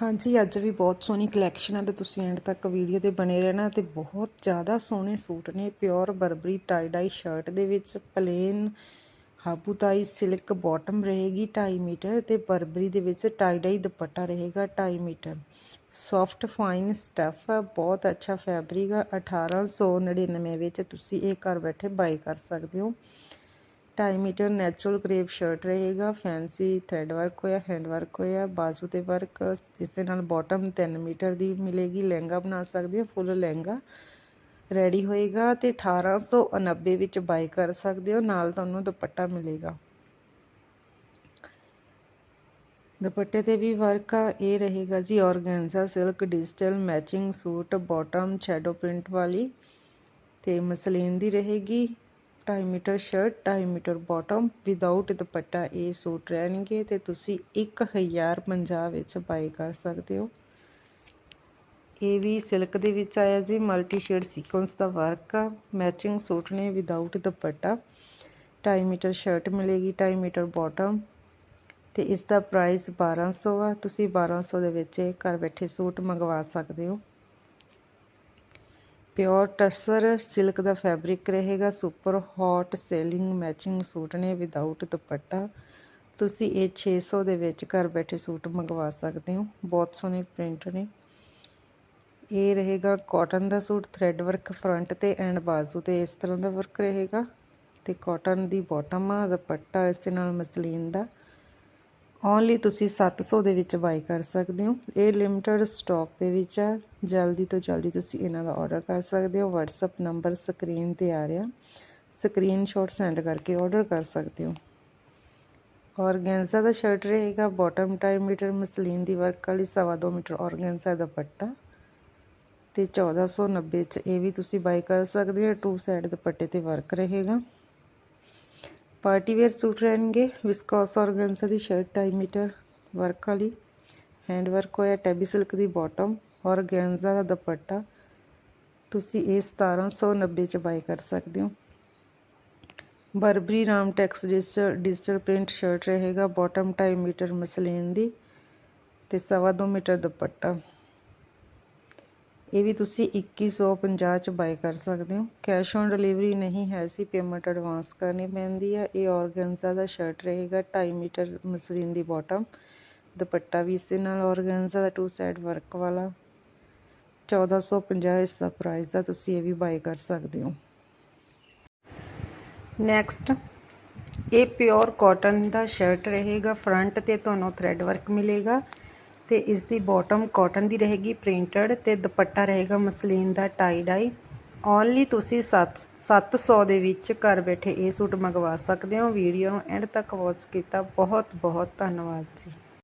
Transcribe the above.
ਹਾਂਜੀ, ਅੱਜ ਵੀ ਬਹੁਤ ਸੋਹਣੀ ਕਲੈਕਸ਼ਨ ਹੈ ਤੇ ਤੁਸੀਂ ਐਂਡ ਤੱਕ ਵੀਡੀਓ ਤੇ ਬਣੇ ਰਹਿਣਾ ਤੇ ਬਹੁਤ ਜ਼ਿਆਦਾ ਸੋਹਣੇ ਸੂਟ ਨੇ। Pure Burberry tie dye shirt ਦੇ ਵਿੱਚ ਪਲੇਨ ਹਾਬੂਤਾਈ ਸਿਲਕ ਬਾਟਮ ਰਹੇਗੀ 2.5 ਮੀਟਰ ਤੇ ਬਰਬਰੀ ਦੇ ਵਿੱਚ ਟਾਈ ਡਾਈ ਦੁਪੱਟਾ ਰਹੇਗਾ 2.5 ਮੀਟਰ। ਸੌਫਟ ਫਾਈਨ ਸਟੱਫ ਹੈ, ਬਹੁਤ ਅੱਛਾ ਫੈਬਰਿਕ ਹੈ। 1899 ਵਿੱਚ ਤੁਸੀਂ ਇਹ ਘਰ ਬੈਠੇ ਬਾਈ ਕਰ ਸਕਦੇ ਹੋ। 2.5 ਮੀਟਰ ਨੈਚੁਰਲ ਕਰੇਪ ਸ਼ਰਟ ਰਹੇਗਾ, ਫੈਂਸੀ ਥ੍ਰੈਡ ਵਰਕ ਹੋਇਆ ਹੈਂਡ ਵਰਕ ਹੋਇਆ, ਬਾਜ਼ੂ ਤੇ ਵਰਕ ਇਸ ਨਾਲ ਬਾਟਮ 3 ਮੀਟਰ ਦੀ ਮਿਲੇਗੀ, ਲਹਿੰਗਾ ਬਣਾ ਸਕਦੇ ਹੋ, ਫੁੱਲ ਲਹਿੰਗਾ ਰੈਡੀ ਹੋਏਗਾ ਤੇ 1890 ਵਿੱਚ ਬਾਈ ਕਰ ਸਕਦੇ ਹੋ, ਨਾਲ ਤੁਹਾਨੂੰ ਦੁਪੱਟਾ ਮਿਲੇਗਾ। ਦੁਪੱਟੇ ਤੇ ਵੀ ਵਰਕ ਆ, ਇਹ ਰਹੇਗਾ ਜੀ organza silk digital matching suit, bottom, shadow print ਵਾਲੀ ਤੇ ਮਸਲੀਨ ਦੀ ਰਹੇਗੀ। 2.5 metre shirt 2.5 metre bottom without dupatta, ਇਹ ਸੂਟ ਰਹਿਣਗੇ ਤੇ ਤੁਸੀਂ 1050 ਵਿੱਚ ਬਾਈ ਕਰ ਸਕਦੇ ਹੋ। ਇਹ ਵੀ ਸਿਲਕ ਦੇ ਵਿੱਚ ਆਇਆ ਜੀ ਮਲਟੀ ਸ਼ੇਡ ਸੀਕੁਐਂਸ ਦਾ ਵਰਕ ਆ ਮੈਚਿੰਗ ਸੂਟ ਨੇ ਵਿਦਆਊਟ ਦੁਪੱਟਾ। 2.5 ਮੀਟਰ ਸ਼ਰਟ ਮਿਲੇਗੀ 2.5 ਮੀਟਰ ਬਾਟਮ ਤੇ ਇਸ ਦਾ ਪ੍ਰਾਈਸ 1200 ਆ, ਤੁਸੀਂ 1200 ਦੇ ਵਿੱਚ ਘਰ ਬੈਠੇ ਸੂਟ ਮੰਗਵਾ ਸਕਦੇ ਹੋ। ਪਿਓਰ ਟਸਰ, ਸਿਲਕ ਦਾ ਫੈਬਰਿਕ ਰਹੇਗਾ, super hot selling matching suit ਨੇ, ਵਿਦਆਊਟ ਦੁਪੱਟਾ। ਤੁਸੀਂ ਇਹ 600 ਦੇ ਵਿੱਚ ਘਰ ਬੈਠੇ ਸੂਟ ਮੰਗਵਾ ਸਕਦੇ ਹੋ। ਬਹੁਤ ਸੋਹਣੇ ਪ੍ਰਿੰਟ ਨੇ। ਇਹ ਰਹੇਗਾ ਕਾਟਨ ਦਾ ਸੂਟ, ਥ੍ਰੈਡ ਵਰਕ ਫਰੰਟ ਤੇ ਐਂਡ ਬਾਜ਼ੂ ਤੇ ਇਸ ਤਰ੍ਹਾਂ ਦਾ ਵਰਕ ਰਹੇਗਾ। ਤੇ ਕਾਟਨ ਦੀ ਬਾਟਮ ਆ, ਦੁਪੱਟਾ ਇਸ ਦੇ ਨਾਲ ਮਸਲੀਨ ਦਾ। ਓਨਲੀ ਤੁਸੀਂ 700 ਦੇ ਵਿੱਚ ਬਾਈ ਕਰ ਸਕਦੇ ਹੋ। ਇਹ ਲਿਮਟਿਡ ਸਟਾਕ ਦੇ ਵਿੱਚ ਆ। ਜਲਦੀ ਤੋਂ ਜਲਦੀ ਤੁਸੀਂ ਇਹਨਾਂ ਦਾ ਆਰਡਰ ਕਰ ਸਕਦੇ ਹੋ। WhatsApp ਨੰਬਰ ਸਕਰੀਨ ਤੇ ਆ ਰਿਹਾ। ਸਕਰੀਨਸ਼ਾਟ ਸੈਂਡ ਕਰਕੇ ਆਰਡਰ ਕਰ ਸਕਦੇ ਹੋ। ਔਰਗੈਂਜ਼ਾ ਦਾ ਸ਼ਰਟ ਰਹੇਗਾ। ਬਾਟਮ 2.5 ਮੀਟਰ, ਮਸਲੀਨ ਦੀ ਵਰਕ ਵਾਲੀ 2.5 ਮੀਟਰ ਔਰਗੈਂਜ਼ਾ ਦਾ ਦੁਪੱਟਾ। ਤੇ 1490 ਚ ਇਹ ਵੀ ਤੁਸੀਂ ਬਾਈ ਕਰ ਸਕਦੇ ਹੋ। ਟੂ ਸਾਈਡ ਦੁਪੱਟੇ ਤੇ ਵਰਕ ਰਹੇਗਾ। ਪਾਰਟੀ ਵੇਅਰ ਸੂਟ ਰਹਿਣਗੇ ਵਿਸਕੋਸ ਔਰਗੈਂਜ਼ਾ ਦੀ ਸ਼ਰਟ 2.5 ਮੀਟਰ ਵਰਕ ਵਾਲੀ। ਹੈਂਡ ਵਰਕ ਹੋਇਆ ਟੈਬੀ ਸਿਲਕ ਦੀ ਬਾਟਮ ਔਰਗੈਂਜ਼ਾ ਦਾ ਦੁਪੱਟਾ। ਤੁਸੀਂ ਇਹ 1790 ਚ ਬਾਈ ਕਰ ਸਕਦੇ ਹੋ। Burberry Ram tex digital print shirt ਰਹੇਗਾ ਬਾਟਮ 2.5 ਮੀਟਰ ਮਸਲੀਨ ਦੀ ਤੇ 2.5 ਮੀਟਰ ਦੁਪੱਟਾ। ਇਹ ਵੀ ਤੁਸੀਂ 2150 ਚ ਬਾਈ ਕਰ ਸਕਦੇ ਹੋ। ਕੈਸ਼ ਔਨ ਡਿਲੀਵਰੀ ਨਹੀਂ ਹੈ ਸੀ ਪੇਮੈਂਟ ਐਡਵਾਂਸ ਕਰਨੀ ਪੈਂਦੀ ਹੈ ਇਹ ਔਰਗੈਂਜ਼ਾ ਦਾ ਸ਼ਰਟ ਰਹੇਗਾ 2.5 ਮੀਟਰ ਮਸਲੀਨ ਦੀ ਬਾਟਮ ਦੁਪੱਟਾ ਵੀ ਇਸ ਦੇ ਨਾਲ ਔਰਗੈਂਜ਼ਾ ਦਾ ਟੂ ਸਾਈਡ ਵਰਕ ਵਾਲਾ। 1450 ਇਸ ਦਾ ਪ੍ਰਾਈਸ ਆ, ਤੁਸੀਂ ਇਹ ਵੀ ਬਾਈ ਕਰ ਸਕਦੇ ਹੋ। ਨੈਕਸਟ ਇਹ ਪਿਓਰ ਕਾਟਨ ਦਾ ਸ਼ਰਟ ਰਹੇਗਾ। ਫਰੰਟ ਤੇ ਤੁਹਾਨੂੰ ਥ੍ਰੈਡ ਵਰਕ ਮਿਲੇਗਾ। ਤੇ ਇਸ ਦੀ ਬਾਟਮ ਕਾਟਨ ਦੀ ਰਹੇਗੀ ਪ੍ਰਿੰਟਡ ਤੇ ਦੁਪੱਟਾ ਰਹੇਗਾ ਮਸਲੀਨ ਦਾ ਟਾਈ ਡਾਈ ਓਨਲੀ ਤੁਸੀਂ 700 ਦੇ ਵਿੱਚ ਘਰ ਬੈਠੇ ਇਹ ਸੂਟ ਮੰਗਵਾ ਸਕਦੇ ਹੋ। ਵੀਡੀਓ ਨੂੰ ਐਂਡ ਤੱਕ ਵਾਚ ਕੀਤਾ। ਬਹੁਤ ਬਹੁਤ ਧੰਨਵਾਦ ਜੀ।